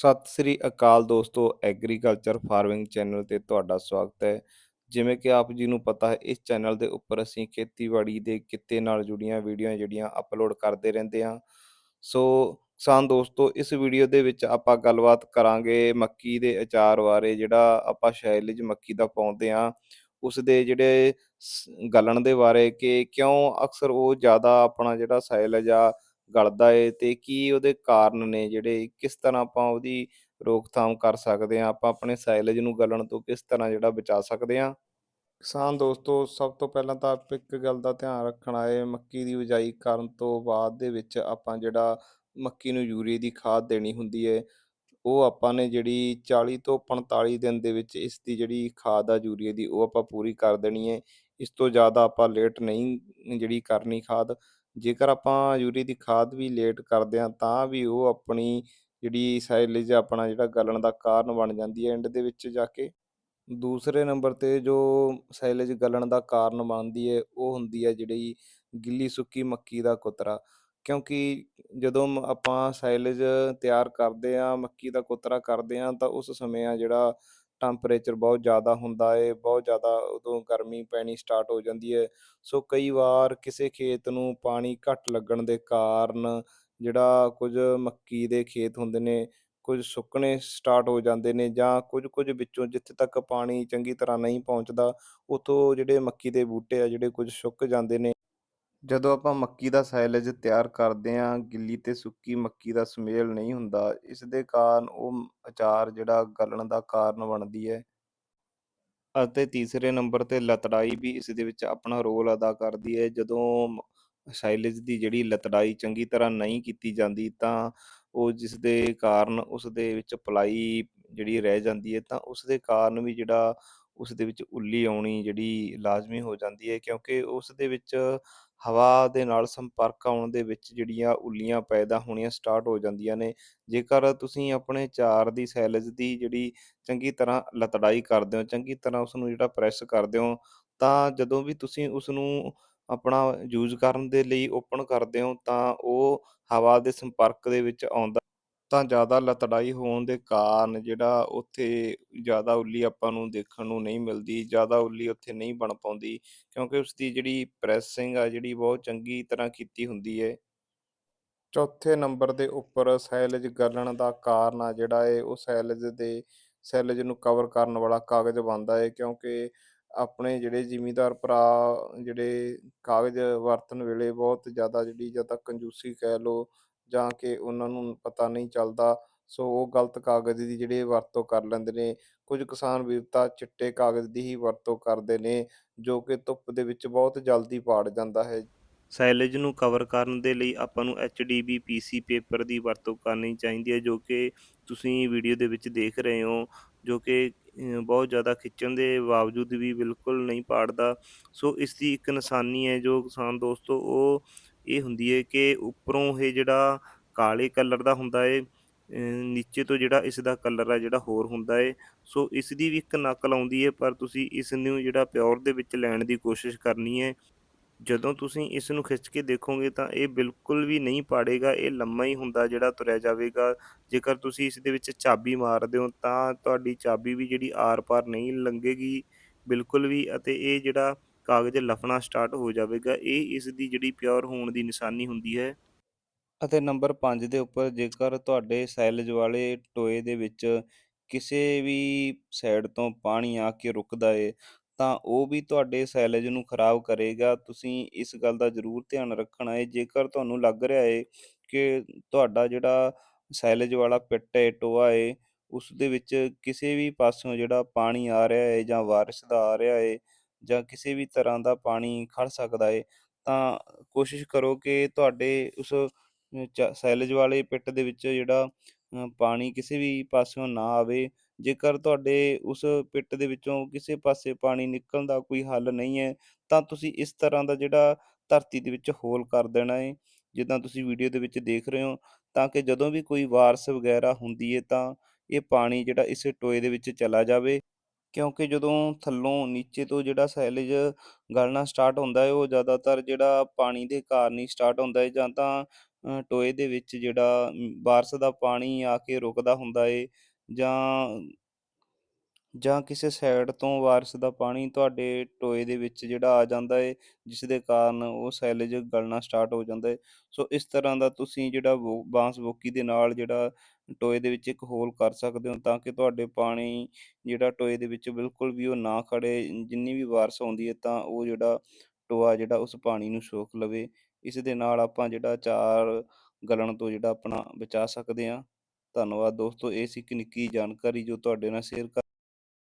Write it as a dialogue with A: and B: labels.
A: ਸਤਿ ਸ੍ਰੀ ਅਕਾਲ ਦੋਸਤੋ, agriculture farming channel ਤੇ ਤੁਹਾਡਾ ਸਵਾਗਤ ਹੈ। ਜਿਵੇਂ ਕਿ ਆਪ ਜੀ ਨੂੰ ਪਤਾ ਹੈ, ਇਸ ਚੈਨਲ ਦੇ ਉੱਪਰ ਅਸੀਂ ਖੇਤੀਬਾੜੀ ਦੇ ਕਿੱਤੇ ਨਾਲ ਜੁੜੀਆਂ ਵੀਡੀਓ ਜਿਹੜੀਆਂ ਅਪਲੋਡ ਕਰਦੇ ਰਹਿੰਦੇ ਹਾਂ। ਸੋ ਕਿਸਾਨ ਦੋਸਤੋ, ਇਸ ਵੀਡੀਓ ਦੇ ਵਿੱਚ ਆਪਾਂ ਗੱਲਬਾਤ ਕਰਾਂਗੇ ਮੱਕੀ ਦੇ ਅਚਾਰ ਬਾਰੇ, ਜਿਹੜਾ ਆਪਾਂ ਸ਼ੈਲਜ ਮੱਕੀ ਦਾ ਪਾਉਂਦੇ ਹਾਂ। ਉਸ ਦੇ ਜਿਹੜੇ ਸ- ਗਲਣ ਦੇ ਬਾਰੇ ਕਿ ਕਿਉਂ ਅਕਸਰ ਉਹ ਜ਼ਿਆਦਾ ਆਪਣਾ ਜਿਹੜਾ ਸਾਇਲਜ ਆ ਗਲਦਾ ਏ ਤੇ ਕੀ ਉਹਦੇ ਕਾਰਨ ਨੇ ਜਿਹੜੇ ਕਿਸ ਤਰ੍ਹਾਂ ਆਪਾਂ ਉਹਦੀ ਰੋਕਥਾਮ ਕਰ ਸਕਦੇ ਹਾਂ, ਆਪਾਂ ਆਪਣੇ ਸਾਇਲਜ ਨੂੰ ਗਲਣ ਤੋਂ ਕਿਸ ਤਰ੍ਹਾਂ ਜਿਹੜਾ ਬਚਾ ਸਕਦੇ ਹਾਂ? ਕਿਸਾਨ ਦੋਸਤੋ, ਸਭ ਤੋਂ ਪਹਿਲਾਂ ਤਾਂ ਆਪ ਇੱਕ ਗੱਲ ਦਾ ਧਿਆਨ ਰੱਖਣਾ ਹੈ ਮੱਕੀ ਦੀ ਬਿਜਾਈ ਕਰਨ ਤੋਂ ਬਾਅਦ ਦੇ ਵਿੱਚ ਆਪਾਂ ਜਿਹੜਾ ਮੱਕੀ ਨੂੰ ਯੂਰੀਏ ਦੀ ਖਾਦ ਦੇਣੀ ਹੁੰਦੀ ਹੈ ਉਹ ਆਪਾਂ ਨੇ ਜਿਹੜੀ 40 ਤੋਂ 45 ਦਿਨ ਦੇ ਵਿੱਚ ਇਸ ਦੀ ਜਿਹੜੀ ਖਾਦ ਆ ਯੂਰੀਏ ਦੀ, ਉਹ ਆਪਾਂ ਪੂਰੀ ਕਰ ਦੇਣੀ ਹੈ ਇਸ ਤੋਂ ਜ਼ਿਆਦਾ ਆਪਾਂ ਲੇਟ ਨਹੀਂ, ਜਿਹੜੀ ਕਰਨੀ ਖਾਦ ਜੇਕਰ ਆਪਾਂ ਯੂਰੀਏ ਦੀ ਖਾਦ ਵੀ ਲੇਟ ਕਰਦੇ ਹਾਂ, ਤਾਂ ਵੀ ਉਹ ਆਪਣੀ ਜਿਹੜੀ ਸਾਈਲੇਜ ਆਪਣਾ ਜਿਹੜਾ ਗਲਣ ਦਾ ਕਾਰਨ ਬਣ ਜਾਂਦੀ ਹੈ, ਐਂਡ ਦੇ ਵਿੱਚ ਜਾ ਕੇ ਦੂਸਰੇ ਨੰਬਰ ਤੇ ਜੋ ਸਾਈਲੇਜ ਗਲਣ ਦਾ ਕਾਰਨ ਬਣਦੀ ਹੈ, ਉਹ ਹੁੰਦੀ ਹੈ ਜਿਹੜੀ ਗਿੱਲੀ ਸੁੱਕੀ ਮੱਕੀ ਦਾ ਕੁਤਰਾ। ਕਿਉਂਕਿ ਜਦੋਂ ਮ- ਆਪਾਂ ਸਾਈਲੇਜ ਤਿਆਰ ਕਰਦੇ ਆ ਮੱਕੀ ਦਾ ਕੁਤਰਾ ਕਰਦੇ ਆ ਤਾਂ ਉਸ ਸਮੇਂ ਆ ਜਿਹੜਾ ਟੈਂਪਰੇਚਰ ਬਹੁਤ ਜ਼ਿਆਦਾ ਹੁੰਦਾ ਹੈ ਬਹੁਤ ਜ਼ਿਆਦਾ ਉਦੋਂ ਗਰਮੀ ਪੈਣੀ ਸਟਾਰਟ ਹੋ ਜਾਂਦੀ ਹੈ ਸੋ ਕਈ ਵਾਰ ਕਿਸੇ ਖੇਤ ਨੂੰ ਪਾਣੀ ਘੱਟ ਲੱਗਣ ਦੇ ਕਾਰਨ ਜਿਹੜਾ ਕੁਝ ਮੱਕੀ ਦੇ ਖੇਤ ਹੁੰਦੇ ਨੇ, ਕੁਝ ਸੁੱਕਣੇ ਸਟਾਰਟ ਹੋ ਜਾਂਦੇ ਨੇ ਜਾਂ ਕੁਝ ਕੁਝ ਵਿੱਚੋਂ ਜਿੱਥੇ ਤੱਕ ਪਾਣੀ ਚੰਗੀ ਤਰ੍ਹਾਂ ਨਹੀਂ ਪਹੁੰਚਦਾ, ਉੱਥੋਂ ਜਿਹੜੇ ਮੱਕੀ ਦੇ ਬੂਟੇ ਆ, ਜਿਹੜੇ ਕੁਝ ਸੁੱਕ ਜਾਂਦੇ ਨੇ ਜਦੋਂ ਆਪਾਂ ਮੱਕੀ ਦਾ ਸਾਈਲੇਜ ਤਿਆਰ ਕਰਦੇ ਹਾਂ, ਗਿੱਲੀ ਤੇ ਸੁੱਕੀ ਮੱਕੀ ਦਾ ਸੁਮੇਲ ਨਹੀਂ ਹੁੰਦਾ, ਇਸ ਦੇ ਕਾਰਨ ਉਹ ਅਚਾਰ ਜਿਹੜਾ ਗਲਣ ਦਾ ਕਾਰਨ ਬਣਦੀ ਹੈ। ਅਤੇ ਤੀਸਰੇ ਨੰਬਰ ਤੇ ਲਤੜਾਈ ਵੀ ਇਸ ਦੇ ਵਿੱਚ ਆਪਣਾ ਰੋਲ ਅਦਾ ਕਰਦੀ ਹੈ। ਜਦੋਂ ਮ- ਸਾਈਲੇਜ ਦੀ ਜਿਹੜੀ ਲਤੜਾਈ ਚੰਗੀ ਤਰ੍ਹਾਂ ਨਹੀਂ ਕੀਤੀ ਜਾਂਦੀ, ਤਾਂ ਉਹ ਜਿਸਦੇ ਕਾਰਨ ਉਸਦੇ ਵਿੱਚ ਪਲਾਈ ਜਿਹੜੀ ਰਹਿ ਜਾਂਦੀ ਹੈ, ਤਾਂ ਉਸਦੇ ਕਾਰਨ ਵੀ ਜਿਹੜਾ ਉਸਦੇ ਵਿੱਚ ਉੱਲੀ ਆਉਣੀ ਜਿਹੜੀ ਲਾਜ਼ਮੀ ਹੋ ਜਾਂਦੀ ਹੈ, ਕਿਉਂਕਿ ਉਸਦੇ ਵਿੱਚ ਹਵਾ ਦੇ ਨਾਲ ਸੰਪਰਕ ਆਉਣ ਦੇ ਵਿੱਚ ਜਿਹੜੀਆਂ ਉੱਲੀਆਂ ਪੈਦਾ ਹੋਣੀਆਂ ਸਟਾਰਟ ਹੋ ਜਾਂਦੀਆਂ ਨੇ, ਜੇਕਰ ਤੁਸੀਂ ਆਪਣੇ ਚਾਰ ਦੀ ਸੈਲਜ ਦੀ ਜਿਹੜੀ ਚੰਗੀ ਤਰ੍ਹਾਂ ਲਤੜਾਈ ਕਰਦੇ ਹੋ, ਚੰਗੀ ਤਰ੍ਹਾਂ ਉਸ ਨੂੰ ਜਿਹੜਾ ਪ੍ਰੈਸ ਕਰਦੇ ਹੋ, ਤਾਂ ਜਦੋਂ ਵੀ ਤੁਸੀਂ ਉਸ ਨੂੰ ਆਪਣਾ ਯੂਜ਼ ਕਰਨ ਦੇ ਲਈ ਓਪਨ ਕਰਦੇ ਹੋ, ਤਾਂ ਉਹ ਹਵਾ ਦੇ ਸੰਪਰਕ ਦੇ ਵਿੱਚ ਆਉਂਦਾ ਤਾਂ ਜ਼ਿਆਦਾ ਲਤੜਾਈ ਹੋਣ ਦੇ ਕਾਰਨ ਜਿਹੜਾ ਉੱਥੇ ਜ਼ਿਆਦਾ ਉੱਲੀ ਆਪਾਂ ਨੂੰ ਦੇਖਣ ਨੂੰ ਨਹੀਂ ਮਿਲਦੀ, ਜ਼ਿਆਦਾ ਉੱਲੀ ਉੱਥੇ ਨਹੀਂ ਬਣ ਪਾਉਂਦੀ, ਕਿਉਂਕਿ ਉਸਦੀ ਜਿਹੜੀ ਪ੍ਰੈਸਿੰਗ ਆ ਜਿਹੜੀ ਬਹੁਤ ਚੰਗੀ ਤਰ੍ਹਾਂ ਕੀਤੀ ਹੁੰਦੀ ਹੈ ਚੌਥੇ ਨੰਬਰ ਦੇ ਉੱਪਰ ਸੈਲਜ ਗਲਣ ਦਾ ਕਾਰਨ ਆ ਜਿਹੜਾ ਹੈ ਉਹ ਸੈਲਜ ਦੇ, ਸੈਲਜ ਨੂੰ ਕਵਰ ਕਰਨ ਵਾਲਾ ਕਾਗਜ਼ ਬਣਦਾ ਹੈ ਕਿਉਂਕਿ ਆਪਣੇ ਜਿਹੜੇ ਜ਼ਿਮੀਂਦਾਰ ਭਰਾ, ਜਿਹੜੇ ਕਾਗਜ਼ ਵਰਤਣ ਵੇਲੇ ਬਹੁਤ ਜ਼ਿਆਦਾ ਜਿਹੜੀ ਜਾਂ ਤਾਂ ਕੰਜੂਸੀ ਕਹਿ ਲਓ ਜਾਂ ਕਿ ਉਹਨਾਂ ਨੂੰ ਪਤਾ ਨਹੀਂ ਚੱਲਦਾ ਸੋ ਉਹ ਗਲਤ ਕਾਗਜ਼ ਦੀ ਜਿਹੜੇ ਵਰਤੋਂ ਕਰ ਲੈਂਦੇ ਨੇ ਕੁਝ ਕਿਸਾਨ ਵੀਰ ਚਿੱਟੇ ਕਾਗਜ਼ ਦੀ ਹੀ ਵਰਤੋਂ ਕਰਦੇ ਨੇ ਜੋ ਕਿ ਧੁੱਪ ਦੇ ਵਿੱਚ ਬਹੁਤ ਜਲਦੀ ਪਾੜ ਜਾਂਦਾ ਹੈ। ਸੈਲੇਜ ਨੂੰ ਕਵਰ ਕਰਨ ਦੇ ਲਈ ਆਪਾਂ ਨੂੰ HDB PC ਪੇਪਰ ਦੀ ਵਰਤੋਂ ਕਰਨੀ ਚਾਹੀਦੀ ਹੈ ਜੋ ਕਿ ਤੁਸੀਂ ਵੀਡੀਓ ਦੇ ਵਿੱਚ ਦੇਖ ਰਹੇ ਹੋ ਜੋ ਕਿ ਅ, ਬਹੁਤ ਜ਼ਿਆਦਾ ਖਿੱਚਣ ਦੇ ਬਾਵਜੂਦ ਵੀ ਬਿਲਕੁਲ ਨਹੀਂ ਪਾੜਦਾ। ਸੋ ਇਸ ਦੀ ਇੱਕ ਨਿਸ਼ਾਨੀ ਹੈ ਜੋ ਕਿਸਾਨ ਦੋਸਤੋ ਉਹ ਇਹ ਹੁੰਦੀ ਹੈ ਕਿ ਉੱਪਰੋਂ ਇਹ ਜਿਹੜਾ ਕਾਲੇ ਕਲਰ ਦਾ ਹੁੰਦਾ ਹੈ ਨੀਚੇ ਤੋਂ ਜਿਹੜਾ ਇਸ ਦਾ ਕਲਰ ਆ ਜਿਹੜਾ ਹੋਰ ਹੁੰਦਾ ਹੈ ਸੋ ਇਸ ਦੀ ਵੀ ਇੱਕ ਨਕਲ ਆਉਂਦੀ ਹੈ ਪਰ ਤੁਸੀਂ ਇਸ ਨੂੰ ਜਿਹੜਾ ਪਿਓਰ ਦੇ ਵਿੱਚ ਲੈਣ ਦੀ ਕੋਸ਼ਿਸ਼ ਕਰਨੀ ਹੈ ਜਦੋਂ ਤੁਸੀਂ ਇਸ ਨੂੰ ਖਿੱਚ ਕੇ ਦੇਖੋਗੇ ਤਾਂ ਇਹ ਬਿਲਕੁਲ ਵੀ ਨਹੀਂ ਪਾੜੇਗਾ, ਇਹ ਲੰਮਾ ਹੀ ਹੁੰਦਾ ਜਿਹੜਾ ਤੁਰਿਆ ਜਾਵੇਗਾ, ਜੇਕਰ ਤੁਸੀਂ ਇਸ ਦੇ ਵਿੱਚ ਚਾਬੀ ਮਾਰਦੇ ਹੋ ਤਾਂ ਤੁਹਾਡੀ ਚਾਬੀ ਵੀ ਜਿਹੜੀ ਆਰ-ਪਾਰ ਨਹੀਂ ਲੰਘੇਗੀ, ਬਿਲਕੁਲ ਵੀ, ਅਤੇ ਇਹ ਜਿਹੜਾ ਕਾਗਜ਼ ਲਫਣਾ ਸਟਾਰਟ ਹੋ ਜਾਵੇਗਾ, ਇਹ ਇਸ ਦੀ ਜਿਹੜੀ ਪਿਓਰ ਹੋਣ ਦੀ ਨਿਸ਼ਾਨੀ ਹੁੰਦੀ ਹੈ। ਅਤੇ ਨੰਬਰ 5 ਦੇ ਉੱਪਰ ਜੇਕਰ ਤੁਹਾਡੇ ਸੈਲਜ ਵਾਲੇ ਟੋਏ ਦੇ ਵਿੱਚ ਕਿਸੇ ਵੀ ਸਾਈਡ ਤੋਂ ਪਾਣੀ ਆ ਕੇ ਰੁਕਦਾ ਏ, ਤਾਂ ਉਹ ਵੀ ਤੁਹਾਡੇ ਸੈਲਜ ਨੂੰ ਖਰਾਬ ਕਰੇਗਾ। ਤੁਸੀਂ ਇਸ ਗੱਲ ਦਾ ਜ਼ਰੂਰ ਧਿਆਨ ਰੱਖਣਾ ਏ, ਜੇਕਰ ਤੁਹਾਨੂੰ ਲੱਗ ਰਿਹਾ ਏ ਕਿ ਤੁਹਾਡਾ ਜਿਹੜਾ ਸੈਲਜ ਵਾਲਾ ਪਿੱਟ ਏ, ਟੋਆ ਏ, ਉਸ ਦੇ ਵਿੱਚ ਕਿਸੇ ਵੀ ਪਾਸਿਓਂ ਜਿਹੜਾ ਪਾਣੀ ਆ ਰਿਹਾ ਏ ਜਾਂ ਬਾਰਿਸ਼ ਦਾ ਆ ਰਿਹਾ ਏ ਜਾਂ ਕਿਸੇ ਵੀ ਤਰ੍ਹਾਂ ਦਾ ਪਾਣੀ ਖੜ ਸਕਦਾ ਹੈ ਤਾਂ ਕੋਸ਼ਿਸ਼ ਕਰੋ ਕਿ ਤੁਹਾਡੇ ਉਸ ਚ ਸੈਲਜ ਵਾਲੇ ਪਿੱਟ ਦੇ ਵਿੱਚ ਜਿਹੜਾ ਅ, ਪਾਣੀ ਕਿਸੇ ਵੀ ਪਾਸਿਓਂ ਨਾ ਆਵੇ। ਜੇਕਰ ਤੁਹਾਡੇ ਉਸ ਪਿੱਟ ਦੇ ਵਿੱਚੋਂ ਕਿਸੇ ਪਾਸੇ ਪਾਣੀ ਨਿਕਲਣ ਦਾ ਕੋਈ ਹੱਲ ਨਹੀਂ ਹੈ ਤਾਂ ਤੁਸੀਂ ਇਸ ਤਰ੍ਹਾਂ ਦਾ ਜਿਹੜਾ ਧਰਤੀ ਦੇ ਵਿੱਚ ਹੋਲ ਕਰ ਦੇਣਾ ਹੈ ਜਿੱਦਾਂ ਤੁਸੀਂ ਵੀਡੀਓ ਦੇ ਵਿੱਚ ਦੇਖ ਰਹੇ ਹੋ ਤਾਂ ਕਿ ਜਦੋਂ ਵੀ ਕੋਈ ਵਾਰਸ ਵਗੈਰਾ ਹੁੰਦੀ ਹੈ ਤਾਂ ਇਹ ਪਾਣੀ ਜਿਹੜਾ ਇਸ ਟੋਏ ਦੇ ਵਿੱਚ ਚਲਾ ਜਾਵੇ। ਕਿਉਂਕਿ ਜਦੋਂ ਥੱਲੋਂ ਨੀਚੇ ਤੋਂ ਜਿਹੜਾ ਸੈਲੇਜ ਗਲਣਾ ਸਟਾਰਟ ਹੁੰਦਾ ਹੈ ਉਹ ਜ਼ਿਆਦਾਤਰ ਜਿਹੜਾ ਪਾਣੀ ਦੇ ਕਾਰਨ ਹੀ ਸਟਾਰਟ ਹੁੰਦਾ ਹੈ ਜਾਂ ਤਾਂ ਅ, ਟੋਏ ਦੇ ਵਿੱਚ ਜਿਹੜਾ ਅਮ, ਬਾਰਿਸ਼ ਦਾ ਪਾਣੀ ਆ ਕੇ ਰੁਕਦਾ ਹੁੰਦਾ ਹੈ ਜਾਂ ਜਾਂ ਕਿਸੇ ਸਾਈਡ ਤੋਂ ਬਾਰਿਸ਼ ਦਾ ਪਾਣੀ ਤੁਹਾਡੇ ਟੋਏ ਦੇ ਵਿੱਚ ਜਿਹੜਾ ਆ ਜਾਂਦਾ ਏ, ਜਿਸ ਦੇ ਕਾਰਨ ਉਹ ਸਾਈਲੇਜ ਗਲਣਾ ਸਟਾਰਟ ਹੋ ਜਾਂਦਾ ਏ। ਸੋ ਇਸ ਤਰ੍ਹਾਂ ਦਾ ਤੁਸੀਂ ਜਿਹੜਾ ਬੋ ਬਾਂਸ ਬੋਕੀ ਦੇ ਨਾਲ ਜਿਹੜਾ ਟੋਏ ਦੇ ਵਿੱਚ ਇੱਕ ਹੋਲ ਕਰ ਸਕਦੇ ਹੋ ਤਾਂ ਕਿ ਤੁਹਾਡੇ ਪਾਣੀ ਜਿਹੜਾ ਟੋਏ ਦੇ ਵਿੱਚ ਬਿਲਕੁਲ ਵੀ ਉਹ ਨਾ ਖੜੇ, ਜਿੰਨੀ ਵੀ ਬਾਰਿਸ਼ ਆਉਂਦੀ ਹੈ ਤਾਂ ਉਹ ਜਿਹੜਾ ਟੋਆ ਜਿਹੜਾ ਉਸ ਪਾਣੀ ਨੂੰ ਸੋਖ ਲਵੇ। ਇਸ ਦੇ ਨਾਲ ਆਪਾਂ ਜਿਹੜਾ ਅਚਾਰ ਗਲਣ ਤੋਂ ਜਿਹੜਾ ਆਪਣਾ ਬਚਾ ਸਕਦੇ ਹਾਂ। ਧੰਨਵਾਦ ਦੋਸਤੋ, ਇਹ ਸੀ ਇੱਕ ਨਿੱਕੀ ਜਾਣਕਾਰੀ ਜੋ ਤੁਹਾਡੇ ਨਾਲ ਸ਼ੇਅਰ ਕਰ